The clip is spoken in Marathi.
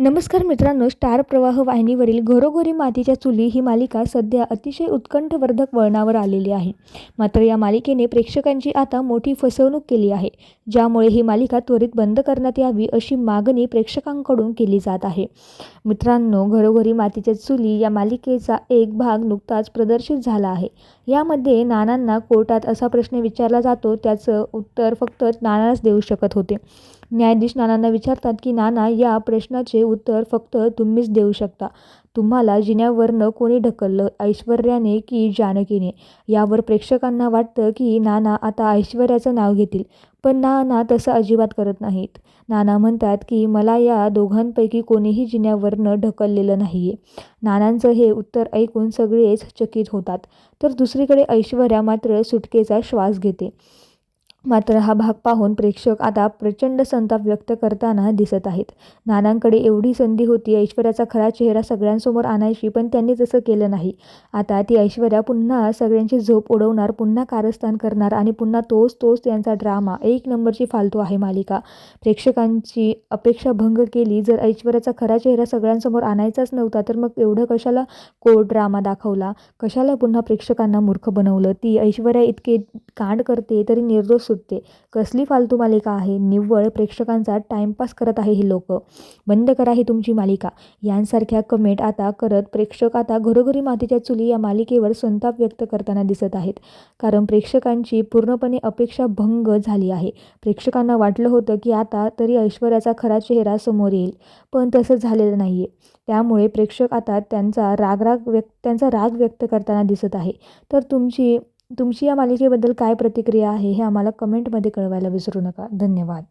नमस्कार मित्रांनो स्टार प्रवाह वाहिनीवरील घरोघरी मातीच्या चुली ही मालिका सध्या अतिशय उत्कंठवर्धक वळणावर आलेली आहे. मात्र या मालिकेने प्रेक्षकांची आता मोठी फसवणूक केली आहे ज्यामुळे ही मालिका त्वरित बंद करण्यात यावी अशी मागणी प्रेक्षकांकडून केली जात आहे. मित्रांनो घरोघरी मातीच्या चुली या मालिकेचा एक भाग नुकताच प्रदर्शित झाला आहे. यामध्ये नानांना कोर्टात असा प्रश्न विचारला जातो त्याचं उत्तर फक्त नानाच देऊ शकत होते. न्यायाधीश नानांना विचारतात की नाना या प्रश्नाचे उत्तर फक्त तुम्हीच देऊ शकता. तुम्हाला जिन्यावरनं कोणी ढकललं? ऐश्वर्याने की जानकीने? यावर प्रेक्षकांना वाटतं की नाना आता ऐश्वर्याचं नाव घेतील. पण नाना तसं अजिबात करत नाहीत. नाना म्हणतात की मला या दोघांपैकी कोणीही जिन्यावरनं ढकललेलं नाही आहे नानांचं हे उत्तर ऐकून सगळेच चकित होतात. तर दुसरीकडे ऐश्वर्या मात्र सुटकेचा श्वास घेते. मात्र हा भाग पाहून प्रेक्षक आता प्रचंड संताप व्यक्त करताना दिसत आहेत. नानांकडे एवढी संधी होती ऐश्वर्याचा खरा चेहरा सगळ्यांसमोर आणायची पण त्यांनी तसं केलं नाही. आता ती ऐश्वर्या पुन्हा सगळ्यांची झोप उडवणार पुन्हा कारस्थान करणार आणि पुन्हा तोच तोच त्यांचा ड्रामा एक नंबरची फालतू आहे मालिका. प्रेक्षकांची अपेक्षा भंग केली जर ऐश्वर्याचा खरा चेहरा सगळ्यांसमोर आणायचाच नव्हता तर मग एवढं कशाला कोर्ट ड्रामा दाखवला? कशाला पुन्हा प्रेक्षकांना मूर्ख बनवलं? ती ऐश्वर्या इतके कांड करते तरी निर्दोष सुटते. कसली फालतू मालिका आहे? निव्वळ प्रेक्षकांचा टाइमपास करत आहे ही लोक. बंद करा ही तुमची मालिका. यांसारख्या कमेंट आता करत प्रेक्षक आता घरोघरी मातीच्या चुली या मालिकेवर संताप व्यक्त करताना दिसत आहेत. कारण प्रेक्षकांची पूर्णपणे अपेक्षा भंग झाली आहे. प्रेक्षकांना वाटलं होतं की आता तरी ऐश्वर्याचा खरा चेहरा समोर येईल. पण तसं झालेलं नाही आहे त्यामुळे प्रेक्षक आता त्यांचा रागराग व्यक्त त्यांचा राग व्यक्त करताना दिसत आहे. तर तुमची तुमची या मालिकेबद्दल काय प्रतिक्रिया आहे हे आम्हाला कमेंटमध्ये कळवायला विसरू नका. धन्यवाद.